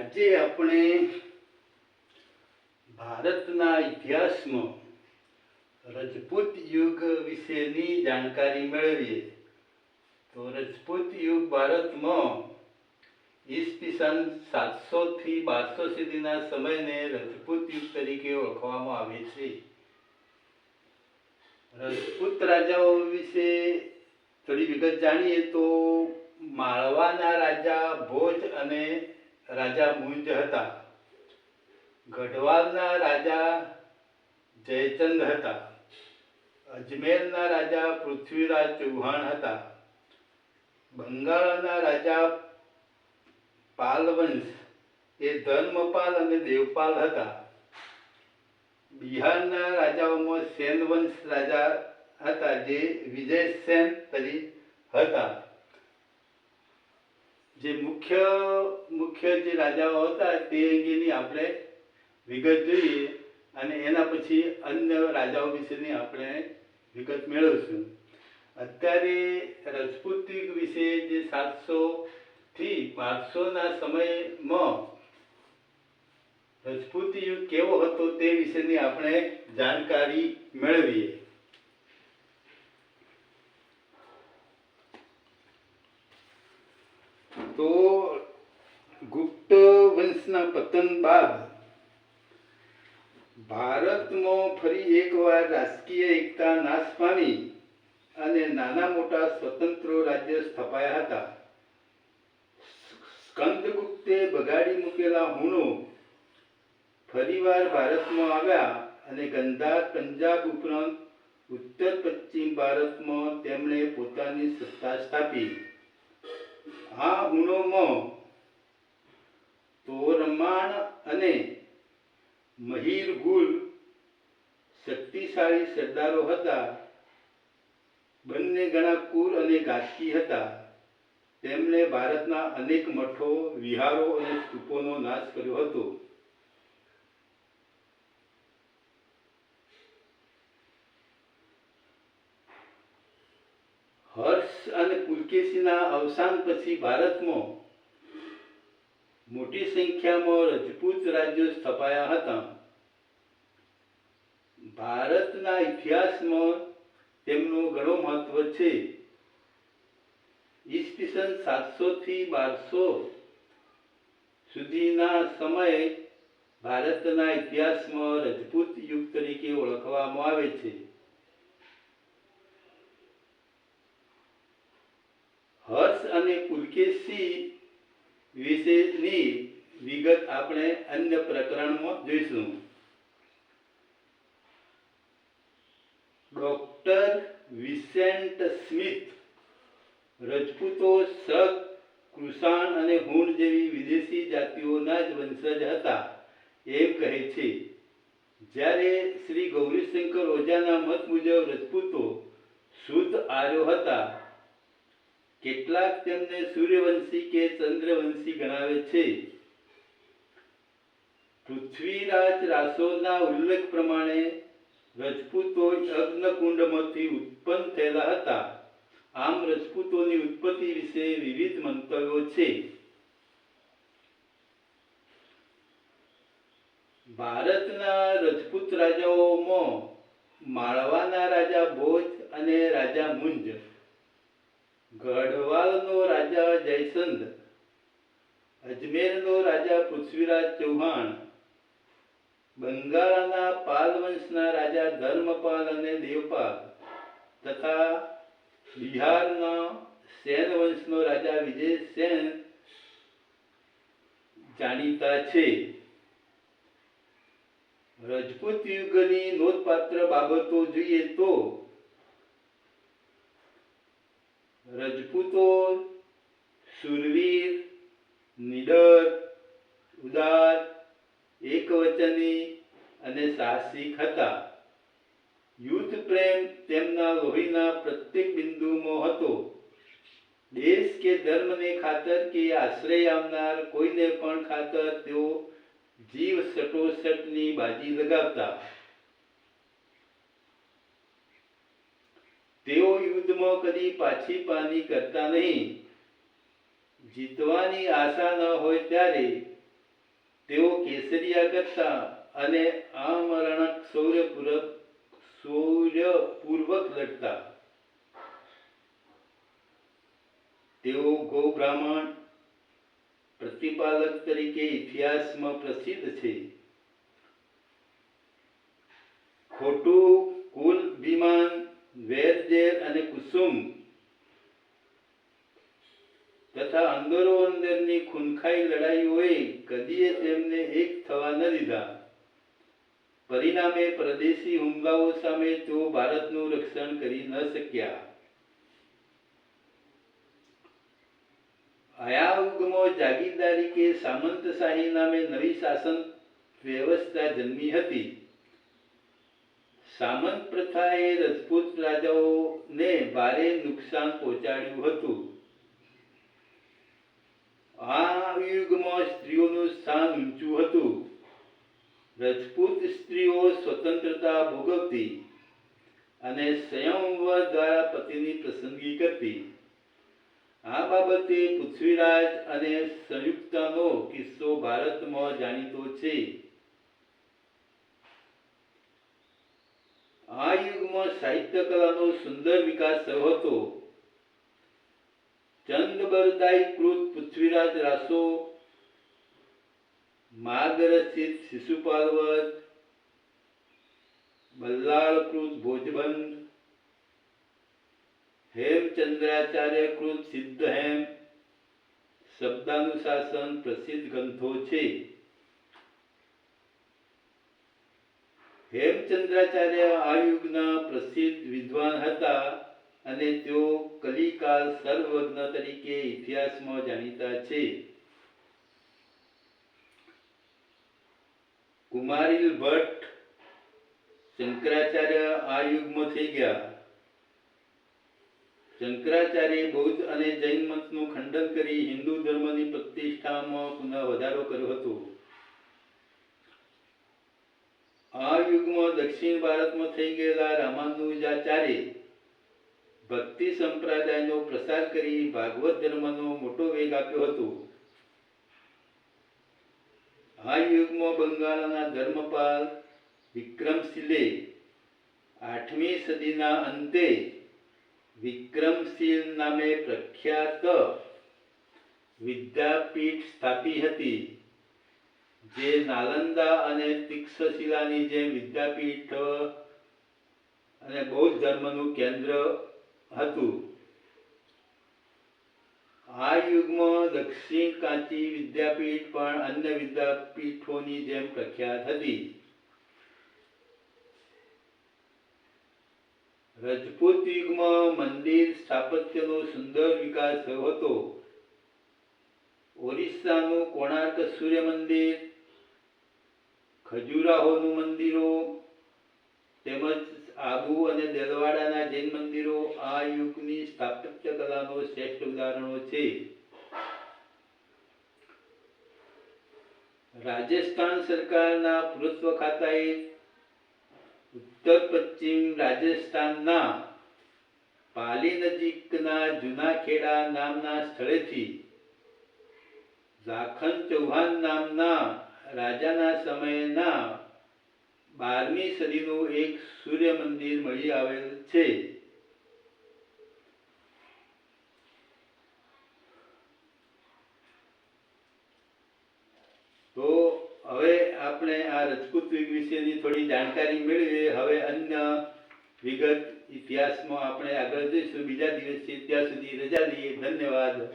આજે આપણે ભારતના ઇતિહાસમાં રજપૂત યુગ વિશેની જાણકારી મેળવીએ. તો રજપૂત યુગ ભારતમાં ઈસવીસન સાતસોથી બારસો સુધીના સમયને રજપૂત યુગ તરીકે ઓળખવામાં આવે છે. રજપૂત રાજાઓ વિશે થોડી વિગત જાણીએ તો માળવાના રાજા ભોજ અને રાજા મુંજ હતા. ગઢવાલના રાજા જયચંદ હતા. અજમેરના રાજા પૃથ્વીરાજ ચૌહાણ હતા. બંગાળના રાજા પાલવંશ એ ધર્મપાલ અને દેવપાલ હતા. બિહારના રાજાઓમાં સેનવંશ રાજા હતા જે વિજય સેન તરી હતા. જે મુખ્ય મુખ્ય જે રાજાઓ હતા તે અંગેની આપણે વિગત જોઈએ અને એના પછી અન્ય રાજાઓ વિશેની આપણે વિગત મેળવશું. અત્યારે રજપૂત વિશે જે સાતસો થી બારસોના સમયમાં રજપૂત યુગ કેવો હતો તે વિશેની આપણે જાણકારી મેળવીએ તો ગુપ્ત વંશના પતન બાદ ભારતમાં ફરી એકવાર રાજકીય એકતા નાશ પામી અને નાના મોટા સ્વતંત્ર રાજ્ય સ્થપાયા હતા. સ્કંદગુપ્તે બગાડી મૂકેલા હુણો ફરીવાર ભારતમાં આવ્યા અને ગંધાર પંજાબ ઉપરાંત ઉત્તર પશ્ચિમ ભારતમાં તેમણે પોતાની સત્તા સ્થાપી. આ હુણોમાં તોરમાણ અને મહીર ગુલ શક્તિશાળી સરદારો હતા. બંને ઘણા કુર અને ગાશી હતા. તેમણે ભારતના અનેક મઠો, વિહારો અને સ્તૂપોનો નાશ કર્યો હતો. હર્ષ અને પુલકેશીના અવસાન પછી ભારતમાં મોટી સંખ્યામાં રજપૂત રાજ્યો સ્થપાયા હતા. ભારતના ઇતિહાસમાં તેમનું ઘણું મહત્વ છે. ઈસવીસન સાતસો થી બારસો સુધીના સમયે ભારતના ઇતિહાસમાં રજપૂત યુગ તરીકે ઓળખવામાં આવે છે. હર્ષ અને પુલકેશી વિશેની વિગત આપણે અન્ય પ્રકરણમાં જોઈશું. ડોક્ટર વિસેન્ટ સ્મિથ, રજપૂતો શક, કૃષાણ અને હુણ જેવી વિદેશી જાતિઓના જ વંશજ હતા. એમ કહે છે, જ્યારે શ્રી ગૌરીશંકર ઓઝાના મત મુજબ રજપૂતો શુદ્ધ આર્યો હતા કેટલાક તેમને સૂર્યવંશી કે ચંદ્રવંશી ગણાવે છે. પૃથ્વીરાજ રાસોના ઉલ્લેખ પ્રમાણે રજપૂતો અગ્નકુંડમાંથી ઉત્પન્ન થયેલા હતા. આમ રજપૂતોની ઉત્પત્તિ વિશે વિવિધ મંતવ્યો છે. ભારતના રજપૂત રાજાઓમાં માળવાના રાજા ભોજ અને રાજા મુંજ ગઢવાલનો રાજા જયસંદ અજમેરનો રાજા પૃથ્વીરાજ ચૌહાણ, બંગાળના પાલ વંશના રાજા ધર્મપાલ અને દેવપાલ તથા બિહારના સેન વંશનો રાજા વિજય સેન જાણીતા છે. રજપૂત યુગની નોંધપાત્ર બાબતો જોઈએ તો રજપૂતો, સુરવીર, નિડર, ઉદાર, એકવચની અને સાહસિક હતા. યુદ્ધ પ્રેમ તેમના લોહીના પ્રત્યેક બિંદુમાં હતો. દેશ કે ધર્મને ખાતર કે આશ્રય આવનાર કોઈને પણ ખાતર તેઓ જીવ સટોસટની બાજી લગાવતા. તેઓ યુદ્ધમાં કદી પાછી પાની કરતા નહીં. જીતવાની આશા ન હોય ત્યારે તેઓ કેસરિયા કરતા અને આમરણક શૌર્યપૂર્વક શૌર્યપૂર્વક લડતા. તેઓ ગૌ બ્રાહ્મણ પ્રતિપાલક તરીકે ઇતિહાસમાં પ્રસિદ્ધ છે. ખોટું કુલ વિમાન વેરજેર અને કુસુમ તથા અંદરો અંદરની ખૂનખાઈ લડાઈઓએ કદીએ તેમને એક થવા ન દીધા. પરિણામે પ્રદેશી હુમલાઓ સામે તેઓ ભારતનું રક્ષણ કરી ન શક્યા. હયાઉગમો જાગીરદારી કે સામંતશાહી નામે નવી શાસન વ્યવસ્થા જન્મી હતી. સામંત પ્રથાએ રજપૂત રાજાઓને ભારે નુકસાન પહોંચાડ્યું હતું. આ યુગમાં સ્ત્રીઓનું સ્થાન ઊંચું હતું. રજપૂત સ્ત્રીઓ સ્વતંત્રતા ભોગવતી અને સ્વયંવર દ્વારા પતિની પસંદગી કરતી. આ બાબતે પૃથ્વીરાજ અને સંયુક્તાનો કિસ્સો ભારતમાં જાણીતો છે. આ યુગમાં સાહિત્ય કલાનો સુંદર વિકાસ થયો હતો. ચંદબરદાઈ કૃત પૃથ્વીરાજ રાસો માર્ગરચિત શિશુપાલવત બલ્લાળકૃત ભોજબંધ, હેમચંદ્રાચાર્ય કૃત સિદ્ધહેમ, શબ્દાનુશાસન પ્રસિદ્ધ ગ્રંથો છે. હેમચંદ્રાચાર્ય આ યુગના પ્રસિદ્ધ વિદ્વાન હતા અને તેઓ કલિકાલ સર્વજ્ઞ તરીકે ઇતિહાસમાં જાણીતા છે. કુમારીલ ભટ્ટ, શંકરાચાર્ય આ યુગમાં થઈ ગયા. શંકરાચાર્ય બૌદ્ધ અને જૈન મતનું ખંડન કરી હિન્દુ ધર્મની પ્રતિષ્ઠામાં પુનઃ વધારો કર્યો હતો. આ યુગમાં દક્ષિણ ભારતમાં થઈ ગયેલા રામાનુજાચાર્ય ભક્તિ સંપ્રદાયનો પ્રસાર કરી ભાગવત ધર્મનો મોટો વેગ આપ્યો હતો. આ યુગમાં બંગાળના ધર્મપાલ વિક્રમશીલે આઠમી સદીના અંતે વિક્રમશીલ નામે પ્રખ્યાત વિદ્યાપીઠ સ્થાપી હતી. જે નાલંદા અને તીક્ષશિલાની જે વિદ્યાપીઠ અને બૌદ્ધ ધર્મનું કેન્દ્ર હતું. આ યુગમાં દક્ષિણ કાંચી વિદ્યાપીઠ પણ અન્ય વિદ્યાપીઠોની જેમ પ્રખ્યાત હતી. રજપૂત યુગમાં મંદિર સ્થાપત્યનો સુંદર વિકાસ થયો હતો. ઓરિસ્સાનું કોણાર્ક સૂર્ય મંદિર ખજુરાહોનું મંદિરો, તેમજ આબુ અને દેલવાડાના જૈન મંદિરો, આ યુગની સ્થાપત્ય કલાનો શ્રેષ્ઠ ઉદાહરણો છે. રાજસ્થાન સરકારના પુરાતત્વ ખાતાએ ઉત્તર પશ્ચિમ રાજસ્થાનના પાલી નજીકના જૂના ખેડા નામના સ્થળેથી લાખન ચૌહાણ નામના રાજાના સમયના બારમી સદીનું એક સૂર્ય મંદિર મળી આવેલ છે. તો હવે આપણે આ રજપૂત યુગ વિશેની થોડી જાણકારી મેળવીએ. હવે અન્ય વિગત ઇતિહાસમાં આપણે આગળ જઈશું. બીજા દિવસે ત્યાં સુધી રજા લઈએ. ધન્યવાદ.